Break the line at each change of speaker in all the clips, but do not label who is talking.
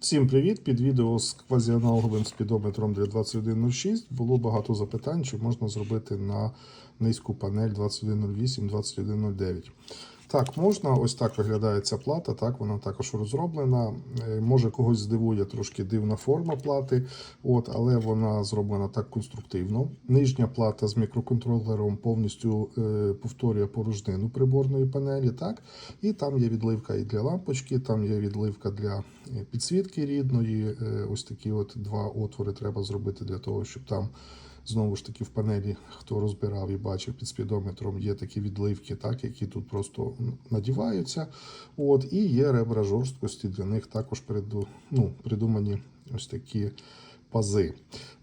Всім привіт! Під відео з квазіаналоговим спідометром для 2106 було багато запитань, чи можна зробити на низьку панель 2108-2109. Так, можна. Ось так виглядає ця плата. Так, вона також розроблена. Е, Може когось здивує трошки дивна форма плати, от, але вона зроблена так конструктивно. Нижня плата з мікроконтролером повністю е, повторює порожнину приборної панелі. Так, і там є відливка і для лампочки, там є відливка для е, підсвітки рідної. Е, Ось такі от два отвори треба зробити для того, щоб там. Знову ж таки, в панелі, хто розбирав і бачив під спідометром, є такі відливки, так, які тут просто надіваються. От, і є ребра жорсткості, для них також приду, ну, придумані ось такі пази.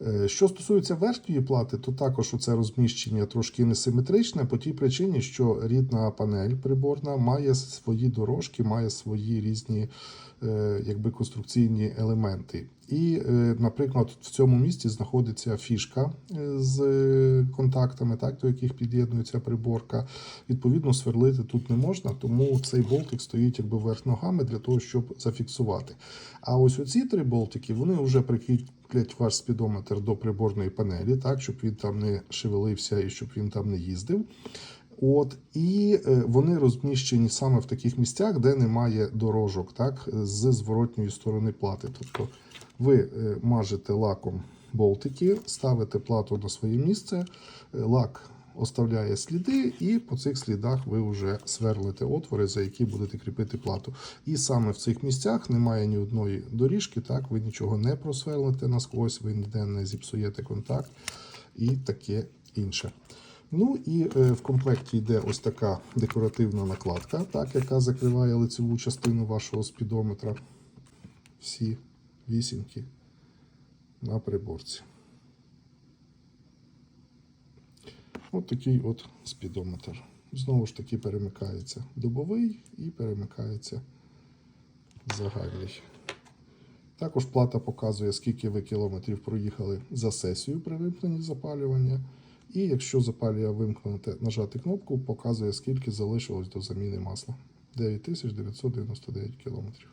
Е, Що стосується верхньої плати, то також це розміщення трошки несиметричне по тій причині, що рідна панель приборна має свої дорожки, має свої різні е, якби, конструкційні елементи. І, е, наприклад, в цьому місці знаходиться фішка з контактами, так, до яких під'єднується приборка. Відповідно, сверлити тут не можна, тому цей болтик стоїть якби вверх ногами для того, щоб зафіксувати. А ось оці три болтики вони вже прикріплять ваш спідометр до приборної панелі, так, щоб він там не шевелився і щоб він там не їздив. От і е, вони розміщені саме в таких місцях, де немає дорожок, так, з зворотньої сторони плати. Тобто ви е, мажете лаком болтики, ставите плату на своє місце, е, лак оставляє сліди, і по цих слідах ви вже сверлите отвори, за які будете кріпити плату. І саме в цих місцях немає ні одної доріжки, так, ви нічого не просверлите насквозь, ви ніде не зіпсуєте контакт і таке інше. Ну і е, в комплекті йде ось така декоративна накладка, так, яка закриває лицеву частину вашого спідометра. Всі вісімки на приборці. От такий от спідометр. Знову ж таки перемикається добовий і перемикається загальний. Також плата показує, скільки ви кілометрів проїхали за сесію при вимкненні запалювання. І якщо запалює вимкнути, нажати кнопку, показує, скільки залишилось до заміни масла. 9999 кілометрів.